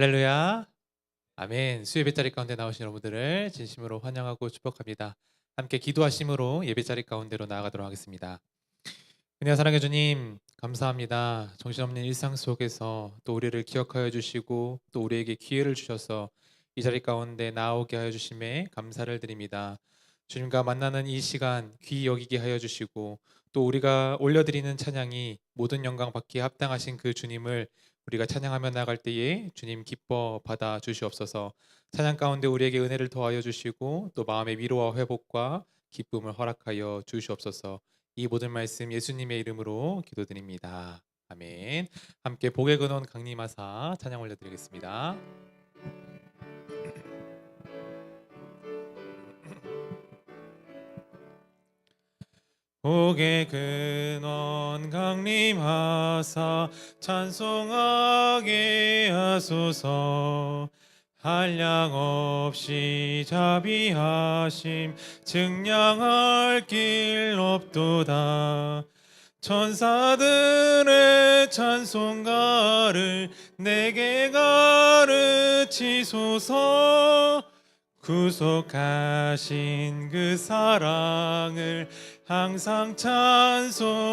할렐루야. 아멘. 수예배 자리 가운데 나오신 여러분들을 진심으로 환영하고 축복합니다. 함께 기도하심으로 예배 자리 가운데로 나아가도록 하겠습니다. 은혜와 사랑해 주님 감사합니다. 정신없는 일상 속에서 또 우리를 기억하여 주시고 또 우리에게 기회를 주셔서 이 자리 가운데 나오게 하여 주심에 감사를 드립니다. 주님과 만나는 이 시간 귀히 여기게 하여 주시고 또 우리가 올려드리는 찬양이 모든 영광 받기에 합당하신 그 주님을 우리가 찬양하며 나갈 때에 주님 기뻐 받아 주시옵소서. 찬양 가운데 우리에게 은혜를 더하여 주시고 또 마음의 위로와 회복과 기쁨을 허락하여 주시옵소서. 이 모든 말씀 예수님의 이름으로 기도드립니다. 아멘. 함께 복의 근원 강림하사 찬양 올려드리겠습니다. 복의 근원 강림하사 찬송하게 하소서. 한량 없이 자비하심 증량할 길 없도다. 천사들의 찬송가를 내게 가르치소서. 구속하신 그 사랑을 항상 찬송합니다.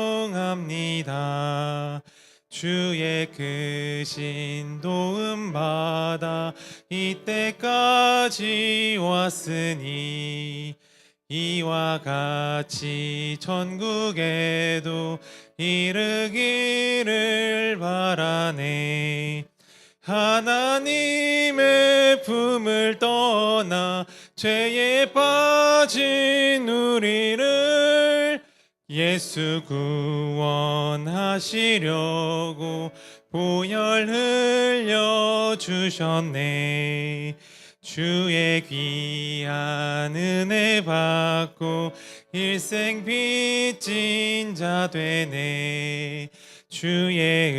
주의 크신 도움 받아 이때까지 왔으니 이와 같이 천국에도 이르기를 바라네. 하나님의 품을 떠나 죄에 빠진 우리를 예수 구원하시려고 보혈 흘려 주셨네. 주의 귀한 은혜 받고 일생 빚진 자 되네. 주의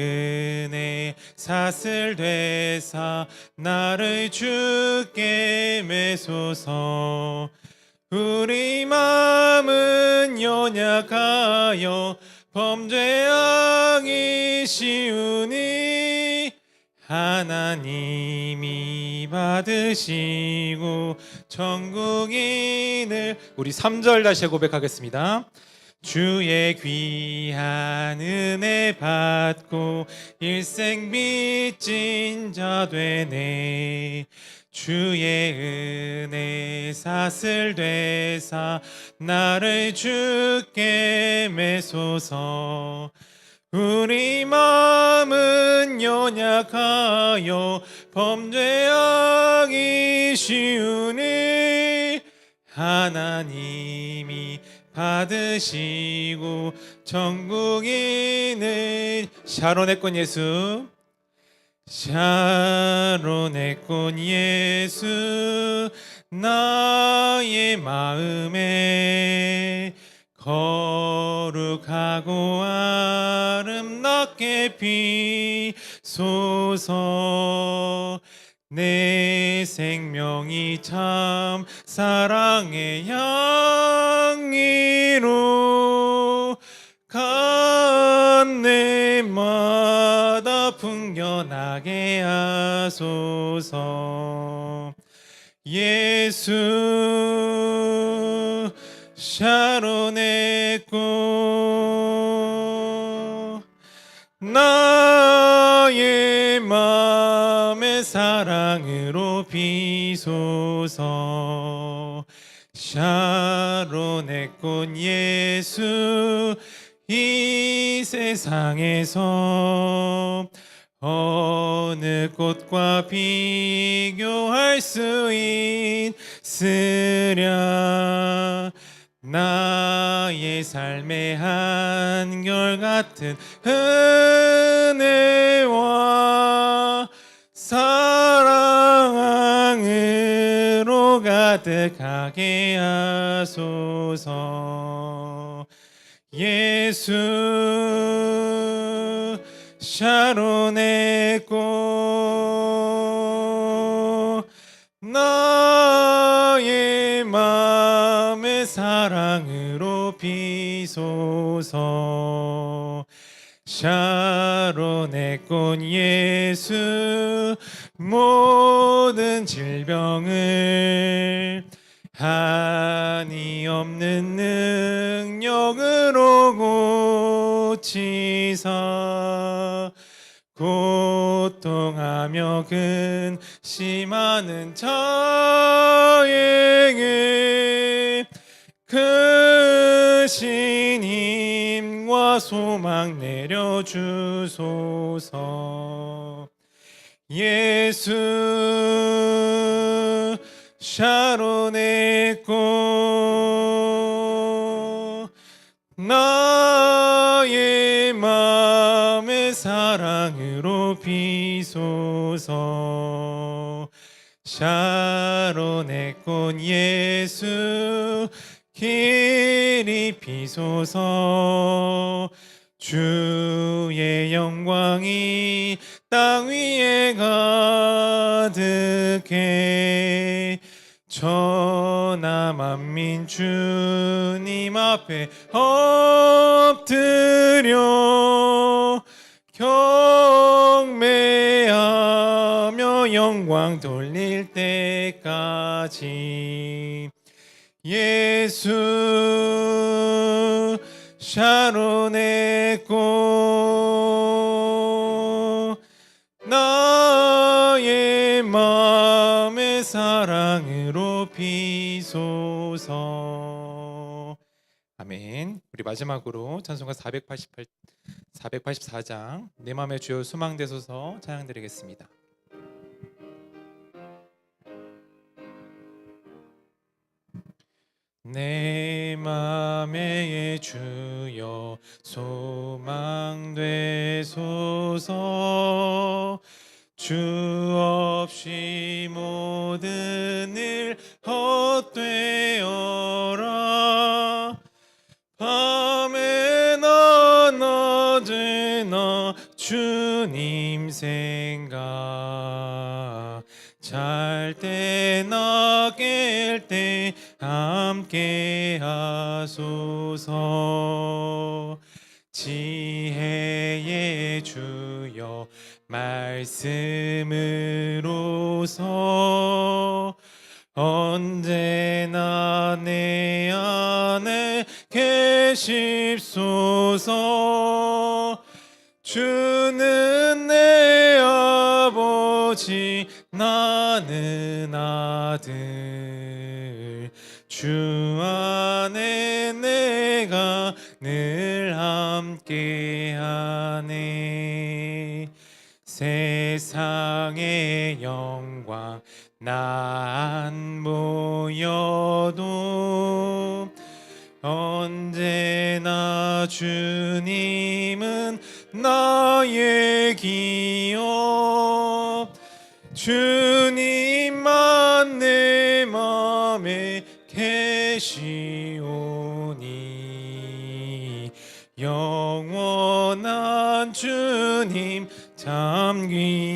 은혜 사슬 되사 나를 주께 매소서 우리 마음은 연약하여 범죄하기 쉬우니 하나님이 받으시고 천국인을 우리 3절 다시 고백하겠습니다. 주의 귀한 은혜 받고 일생 빚진 자 되네 주의 은혜 사슬 되사 나를 주께 매소서. 우리 마음은 연약하여 범죄하기 쉬우니 하나님이 받으시고 천국인을 샤론의 꽃 예수 샤론의 꽃 예수 나의 마음에 거룩하고 아름답게 피소서. 내 생명이 참 사랑의 향기로 간내마다 풍겨나게 하소서. 예수 샤론의 꽃 나의 맘의 사랑으로 비소서. 샤론의 꽃 예수 이 세상에서 어느 꽃과 비교할 수 있으랴. 나의 삶의 한결같은 은혜와 사랑으로 가득하게 하소서. 예수 샤론의 꽃 나의 맘의 사랑으로 비소서 샤론의 꽃 예수 모든 질병을 한이 없는 능력으로 고치사 고통하며 근심하는 자에게 크신 힘과 소망 내려주소서. 예수 샤론의 꽃 사랑으로 비소서. 샤론의 꽃 예수 길이 비소서. 주의 영광이 땅 위에 가득해. 천하 만민 주님 앞에 엎드려 영광 돌릴 때까지. 예수 샤론의 꽃 나의 마음의 사랑으로 비소서. 아멘. 우리 마지막으로 찬송가 488 484장 내 마음의 주여 수망되소서 찬양 드리겠습니다 내 맘의 주여 소망 되소서. 주 없이 모든 일 헛되어라. 밤에나 낮에나 주님 생각. 잘 때 나 깰때 함께 하소서. 지혜의 주여 말씀으로서 언제나 내 안에 계십소서. 주는 내 아버지 나는 아들 주 안에 내가 늘 함께하네. 세상의 영광 나안 보여도 언제나 주님은 나의 기업. 주님 계시오니 영원한 주님 참 귀.